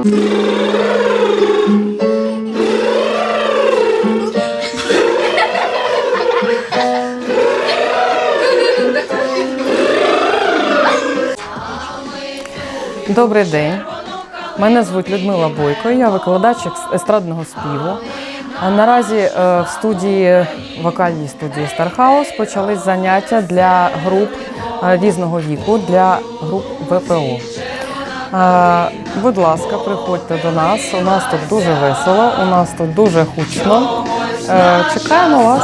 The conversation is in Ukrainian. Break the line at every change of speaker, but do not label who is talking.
Добрий день, мене звуть Людмила Бойко. Я викладач естрадного співу. А наразі е, в студії вокальній студії Стархаус почались заняття для груп е, різного віку для груп ВПО. Е, будь ласка, приходьте до нас. У нас тут дуже весело, у нас тут дуже гучно. Е, чекаємо вас.